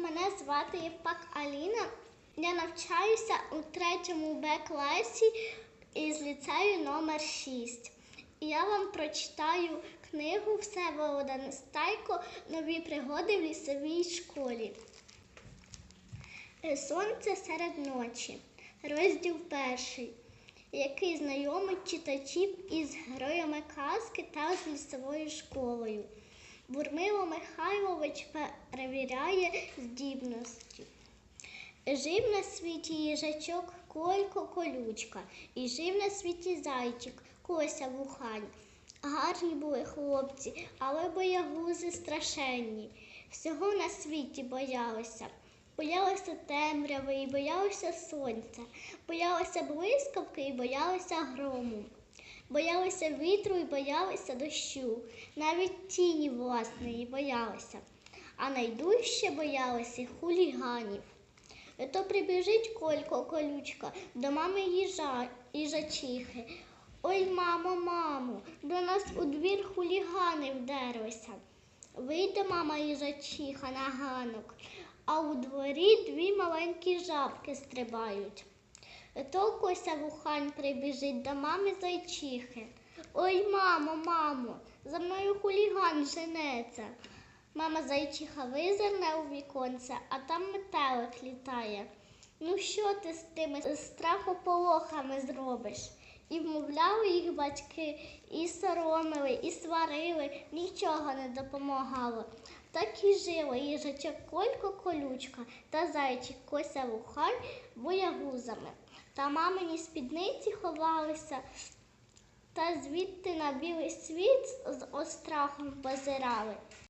Мене звати Євпак Аліна. Я навчаюся у третьому Б класі із ліцею номер 6. І я вам прочитаю книгу Всеволода Нестайко Нові пригоди в лісовій школі. Сонце серед ночі. Розділ перший, який знайомить читачів із героями казки та з лісовою школою. Бурмило Михайлович перевіряє здібності. Жив на світі їжачок Колько Колючка, і жив на світі зайчик Кося Вухань. Гарні були хлопці, але боягузи страшенні. Всього на світі боялися. Боялися темряви і боялися сонця, боялися блискавки і боялися грому. Боялися вітру і боялися дощу, навіть тіні власної боялися, а найдужче боялися хуліганів. То прибіжить Колько колючка до мами їжа, їжачихи. Ой, мамо, мамо, до нас у двір хулігани вдерлися. Вийде мама їжачиха на ганок, а у дворі дві маленькі жабки стрибають. То Кося вухань прибіжить до мами зайчихи. Ой, мамо, мамо, за мною хуліган женеться. Мама зайчиха визирне у віконце, а там метелик літає. Ну що ти з тими страхополохами зробиш? І вмовляли їх батьки, і соромили, і сварили, нічого не допомагало. Так і жили їжачок Колько колючка та зайчик Кося Вухань боягузами. Та мамині спідниці ховалися, та звідти на білий світ з острахом позирали.